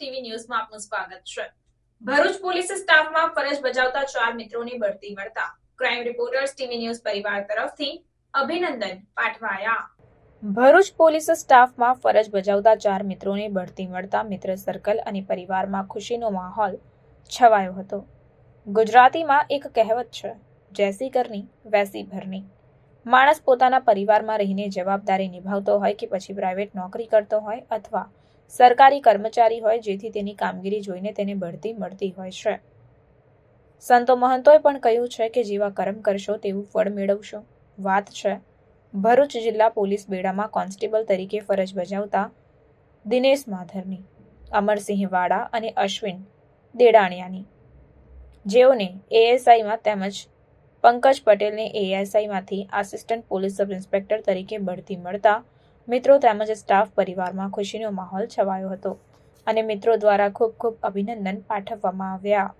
ન્યૂઝમાં આપનું સ્વાગત છે. ભરૂચ પોલીસ સ્ટાફમાં ફરજ બજાવતા ચાર મિત્રોની બઢતી મળતા ક્રાઇમ રિપોર્ટર્સ ટીવી ન્યૂઝ પરિવાર તરફથી અભિનંદન પાઠવાયા. ભરૂચ પોલીસ સ્ટાફમાં ફરજ બજાવતા ચાર મિત્રોની બઢતી મળતા મિત્ર સર્કલ અને પરિવારમાં ખુશીનો માહોલ છવાયો હતો. ગુજરાતીમાં એક કહેવત છે, જેસી કરની, વેસી ભરની. માણસ પોતાના પરિવારમાં રહીને જવાબદારી નિભાવતો હોય કે પછી પ્રાઇવેટ નોકરી કરતો હોય અથવા સરકારી કર્મચારી હોય જેથી તેની કામગીરી જોઈને તેને બઢતી મળતી હોય છે. સંતો મહંતોએ પણ કહ્યું છે કે જેવા કર્મ કરશો તેવું ફળ મેળવશો. વાત છે. ભરૂચ જિલ્લા પોલીસ બેડામાં કોન્સ્ટેબલ તરીકે ફરજ બજાવતા દિનેશ માધરની, અમરસિંહ વાડા અને અશ્વિન દેડાણિયાની. જેઓને એએસઆઈમાં તેમજ પંકજ પટેલને એએસઆઈમાંથી આસિસ્ટન્ટ પોલીસ સબ ઇન્સ્પેક્ટર તરીકે બઢતી મળતા મિત્રો તેમજ સ્ટાફ પરિવારમાં ખુશીનો માહોલ છવાયો હતો અને મિત્રો દ્વારા ખૂબ ખૂબ અભિનંદન પાઠવવામાં આવ્યા.